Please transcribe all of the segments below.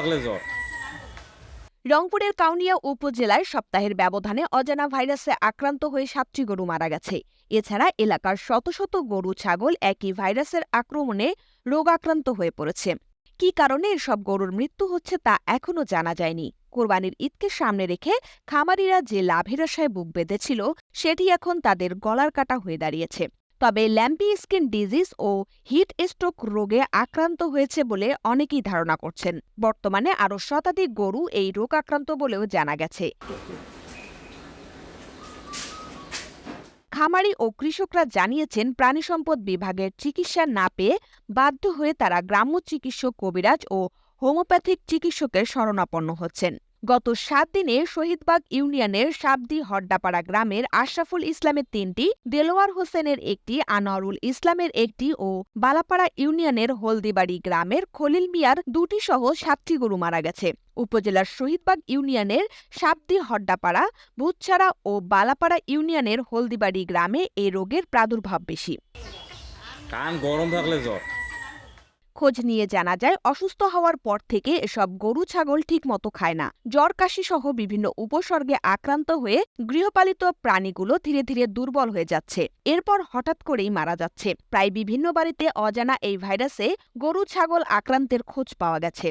থাকলে জ্বর। রংপুরের কাউনিয়া উপজেলায় সপ্তাহের ব্যবধানে অজানা ভাইরাসে আক্রান্ত হয়ে সাতটি গরু মারা গেছে। এছাড়া এলাকার শত শত গরু ছাগল একই ভাইরাসের আক্রমণে রোগাক্রান্ত হয়ে পড়েছে। কী কারণে এসব গরুর মৃত্যু হচ্ছে তা এখনও জানা যায়নি। কোরবানির ঈদকে সামনে রেখে খামারিরা যে লাভের আশায় বুক বেঁধেছিল, সেটি এখন তাদের গলার কাটা হয়ে দাঁড়িয়েছে। তবে ল্যাম্পি স্কিন ডিজিজ ও হিট স্ট্রোক রোগে আক্রান্ত হয়েছে বলে অনেকেই ধারণা করছেন। বর্তমানে আরও শতাধিক গরু এই রোগ আক্রান্ত বলেও জানা গেছে। খামারি ও কৃষকরা জানিয়েছেন প্রাণিসম্পদ বিভাগের চিকিৎসা না পেয়ে বাধ্য হয়ে তারা গ্রাম্য চিকিৎসক কবিরাজ ও হোমিওপ্যাথিক চিকিৎসকের শরণাপন্ন হচ্ছেন। গত সাত দিনে শহীদবাগ ইউনিয়নের সাবদি হড্ডাপাড়া গ্রামের আশরাফুল ইসলামের তিনটি, দেলোয়ার হোসেনের একটি, আনোয়ারুল ইসলামের একটি ও বালাপাড়া ইউনিয়নের হলদিবাড়ি গ্রামের খলিল মিয়ার দুটি সহ সাতটি গরু মারা গেছে। উপজেলার শহীদবাগ ইউনিয়নের সাবদি হড্ডাপাড়া ভূতছাড়া ও বালাপাড়া ইউনিয়নের হলদিবাড়ি গ্রামে এই রোগের প্রাদুর্ভাব বেশি। কান গরম থাকলে জ্বর। খোঁজ নিয়ে জানা যায়, অসুস্থ হওয়ার পর থেকে এসব গরু ছাগল ঠিকমতো খায় না। জ্বর, কাশি সহ বিভিন্ন উপসর্গে আক্রান্ত হয়ে গৃহপালিত প্রাণীগুলো ধীরে ধীরে দুর্বল হয়ে যাচ্ছে। এরপর হঠাৎ করেই মারা যাচ্ছে। প্রায় বিভিন্ন বাড়িতে অজানা এই ভাইরাসে গরু ছাগল আক্রান্তের খোঁজ পাওয়া গেছে।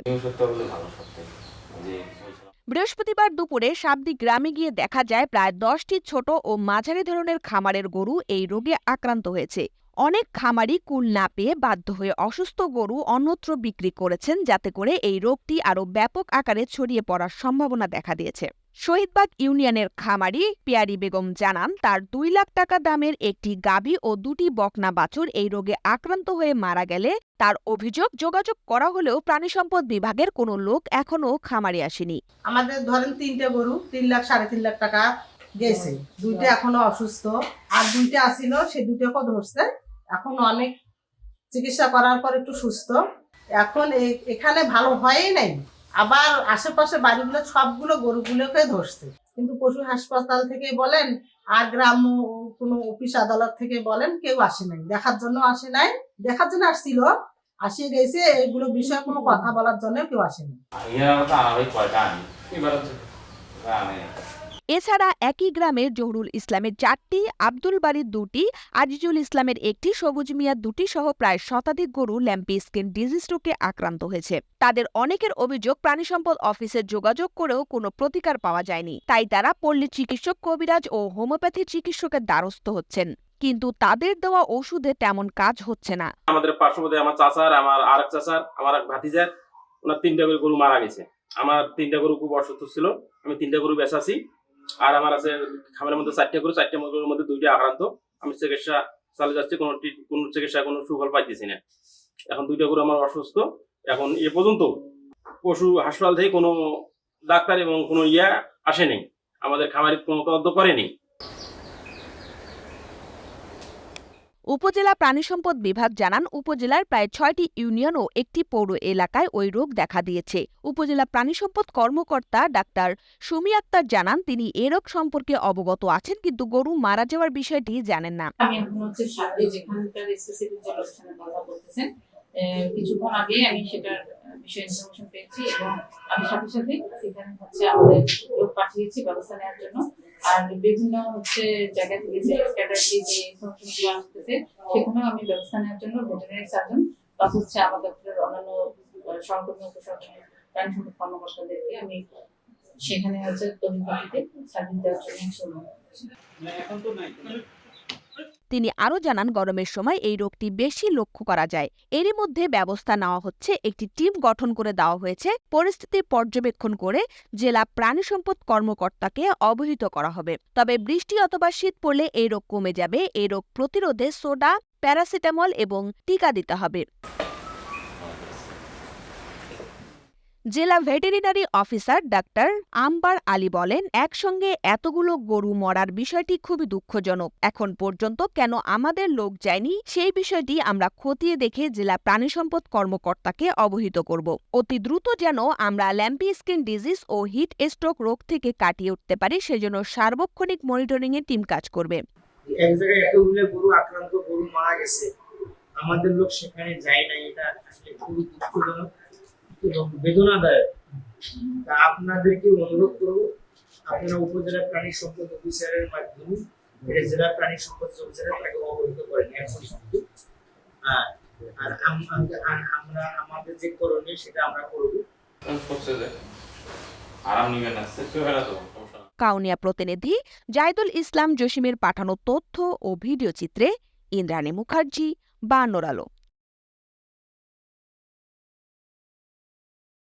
বৃহস্পতিবার দুপুরে সাবদি গ্রামে গিয়ে দেখা যায়, প্রায় দশটি ছোট ও মাঝারি ধরনের খামারের গরু এই রোগে আক্রান্ত হয়েছে। অনেক খামারি কুল না পেয়ে বাধ্য হয়ে অসুস্থ গরু অন্যত্র বিক্রি করেছেন, যাতে করে এই রোগটি আরও ব্যাপক আকারে ছড়িয়ে পড়ার সম্ভাবনা দেখা দিয়েছে। শহীদবাগ ইউনিয়নের খামারি পিয়ারি বেগম জানান, তার দুই লাখ টাকা দামের একটি গাভী ও দুটি বকনা বাছুর এই রোগে আক্রান্ত হয়ে মারা গেলে তার অভিযোগ যোগাযোগ করা হলেও প্রাণিসম্পদ বিভাগের কোনো লোক এখনও খামারে আসেনি। আমাদের ধরেন তিনটে গরু, তিন লাখ, সাড়ে তিন লাখ টাকা গেছে। দুইটা এখনও অসুস্থ। আর দুইটা আসিল, সে দুটোকে ধরছে। এখন অনেক চিকিৎসা করার পর একটু সুস্থ। এখন এখানে ভালো হয়ই নাই। আবার আশেপাশে বাড়িগুলো সবগুলো গরুগুলোকে ধরছে। কিন্তু পশু হাসপাতাল থেকে বলেন, আর গ্রাম কোনো অফিস আদালত থেকে বলেন, কেউ আসে নাই। দেখার জন্য আসে নাই। দেখার জন্য আসছিল। আসিয়ে গেছে, এগুলো বিষয়ে কোনো কথা বলার জন্য কেউ আসেনি এছাড়া একই গ্রামের জহুরুল ইসলামের চারটি, আব্দুল বাড়ির দুটি, আজিজুল ইসলামের একটি, সবুজ মিয়ার দুটি সহ প্রায় শতাধিক গরু ল্যাম্পি স্কিন ডিজিজ রোগে আক্রান্ত হয়েছে। তাদের অনেকের অভিযোগ প্রাণিসম্পদ অফিসের যোগাযোগ করেও কোনো প্রতিকার পাওয়া যায়নি। তাই তারা পল্লী চিকিৎসক কবিরাজ ও হোমিওপ্যাথি চিকিৎসকের দ্বারস্থ হচ্ছেন। কিন্তু তাদের দেওয়া ওষুধে তেমন কাজ হচ্ছে না। আমাদের পার্শ্ববর্তী আমার চাচার, আমার আর এক চাচার, আমার এক ভাতিজার, ওনার তিনটা গরু মারা গেছে। আমার তিনটা গরু খুব অসুস্থ ছিল, আমি তিনটা গরু বেচাছি। আর আমার আছে খামারের মধ্যে চারটে গরু, চারটে গরুর মধ্যে দুইটা আক্রান্ত। আমি চিকিৎসা চালিয়ে যাচ্ছি, কোনো কোনো চিকিৎসা কোনো সুফল পাইতেছি না। এখন দুইটা গরু আমার অসুস্থ। এখন এ পর্যন্ত পশু হাসপাতাল থেকে কোনো ডাক্তার এবং কোনো ইয়া আসেনি। আমাদের খামারি কোনো তদন্ত করেনি। উপজেলা প্রাণিসম্পদ বিভাগ জানান, উপজেলার প্রায় ছয়টি ইউনিয়ন ও একটি পৌর এলাকায় ওই রোগ দেখা দিয়েছে। উপজেলা প্রাণিসম্পদ কর্মকর্তা ডাক্তার সুমি আক্তার জানান, তিনি এ রোগ সম্পর্কে অবগত আছেন, কিন্তু গরু মারা যাওয়ার বিষয়টি জানেন না। কিছুক্ষণ আগে আমি সেটার বিষয়ে ইনফরমেশন পেয়েছি এবং আমি সাথে সাথে সেখানে হচ্ছে আমাদের লোক পাঠিয়েছি ব্যবস্থা নেওয়ার জন্য। আর বিভিন্ন হচ্ছে জায়গা থেকে যে স্ক্যাটারলি যে ইনফরমেশনগুলো আসতেছে সেখানেও আমি ব্যবস্থা নেওয়ার জন্য ভেটেরিনারি সার্জন প্লাস হচ্ছে আমার দপ্তরের অন্যান্য সহকর্মী, উপসহকর্মী প্রাণী সম্পদ কর্মকর্তাদেরকে আমি সেখানে হচ্ছে তথ্যপাতিতে সার্ভিস দেওয়ার জন্য শুরু তিনি আরও জানান, গরমের সময় এই রোগটি বেশি লক্ষ্য করা যায়। এরই মধ্যে ব্যবস্থা নেওয়া হচ্ছে, একটি টিম গঠন করে দেওয়া হয়েছে। পরিস্থিতি পর্যবেক্ষণ করে জেলা প্রাণী সম্পদ কর্মকর্তাকে অবহিত করা হবে। তবে বৃষ্টি অথবা শীত পড়লে এই রোগ কমে যাবে। এই রোগ প্রতিরোধে সোডা, প্যারাসিটামল এবং টিকা দিতে হবে। জেলা veterinary officer doctor Ambar Ali বলেন, একসঙ্গে এতগুলো গরু মরার বিষয়টি খুবই দুঃখজনক। এখন পর্যন্ত কেন আমাদের লোক যায়নি, সেই বিষয়টি আমরা খতিয়ে দেখে জেলা প্রাণিসম্পদ কর্মকর্তাকে অবহিত করব। অতি দ্রুত যেন আমরা ল্যাম্পি স্কিন ডিজিজ ও হিট স্ট্রোক রোগ থেকে কাটিয়ে উঠতে পারি, সেজন্য সার্বক্ষণিক মনিটরিংয়ে টিম কাজ করবে। আমাদের লোক সেখানে যায় না এটা খুবই দুঃখজনক। বেদনাদায়ক তা আপনাদেরকে অনুরোধ করব, আপনারা উপজেলা প্রাণী সম্পদ অফিসারের মাধ্যমে এটা জেলা প্রাণী সম্পদ অফিসারের তাকে অবহিত করেন এখন আর আর আম- আম- আর আমরা আমাদের যে করণীয় সেটা আমরা করব। কাউনিয়া প্রতিনিধি জায়দুল ইসলাম জসিমের পাঠানো তথ্য ও ভিডিও চিত্রে ইন্দ্রাণী মুখার্জি বান্নর আলো।